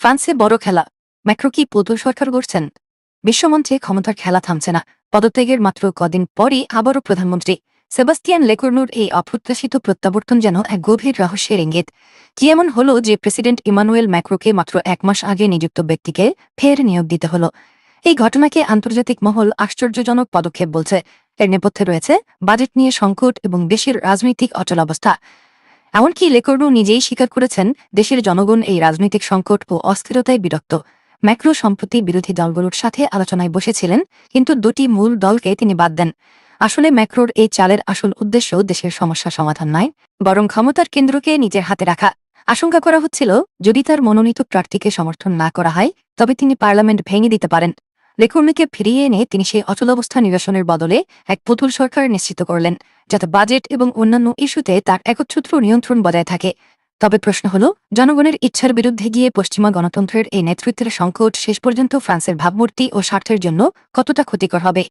ফ্রান্সে বড় খেলা। ম্যাক্রো কি পুতুল সরকার করছেন বিশ্বমঞ্চে ক্ষমতার খেলা থামছে না। পদত্যাগের মাত্র কদিন পরই আবারও প্রধানমন্ত্রী সেবাস্টিয়ান লেকর্নুর এই অপ্রত্যাশিত প্রত্যাবর্তন যেন এক গভীর রহস্যের ইঙ্গিত। কি এমন হলো যে প্রেসিডেন্ট ইমানুয়েল ম্যাক্রোকে মাত্র এক মাস আগে নিযুক্ত ব্যক্তিকে ফের নিয়োগ দিতে হল? এই ঘটনাকে আন্তর্জাতিক মহল আশ্চর্যজনক পদক্ষেপ বলছে। এর নেপথ্যে রয়েছে বাজেট নিয়ে সংকট এবং দেশের রাজনৈতিক অচলাবস্থা। এমনকি লেকর্নু নিজেই স্বীকার করেছেন, দেশের জনগণ এই রাজনৈতিক সংকট ও অস্থিরতায় বিরক্ত। ম্যাক্রো সম্প্রতি বিরোধী দলগুলোর সাথে আলোচনায় বসেছিলেন, কিন্তু দুটি মূল দলকে তিনি বাদ দেন। আসলে ম্যাক্রোর এই চালের আসল উদ্দেশ্য দেশের সমস্যা সমাধান নয়, বরং ক্ষমতার কেন্দ্রকে নিজের হাতে রাখা। আশঙ্কা করা হচ্ছিল, যদি তার মনোনীত প্রার্থীকে সমর্থন না করা হয়, তবে তিনি পার্লামেন্ট ভেঙে দিতে পারেন। লেকর্নিকে ফিরিয়ে এনে তিনি সেই অচলাবস্থা নিরসনের বদলে এক পুতুল সরকার নিশ্চিত করলেন, যাতে বাজেট এবং অন্যান্য ইস্যুতে তার একচ্ছুত্র নিয়ন্ত্রণ বজায় থাকে। তবে প্রশ্ন হল, জনগণের ইচ্ছার বিরুদ্ধে গিয়ে পশ্চিমা গণতন্ত্রের এই নেতৃত্বের সংকট শেষ পর্যন্ত ফ্রান্সের ভাবমূর্তি ও স্বার্থের জন্য কতটা ক্ষতিকর হবে?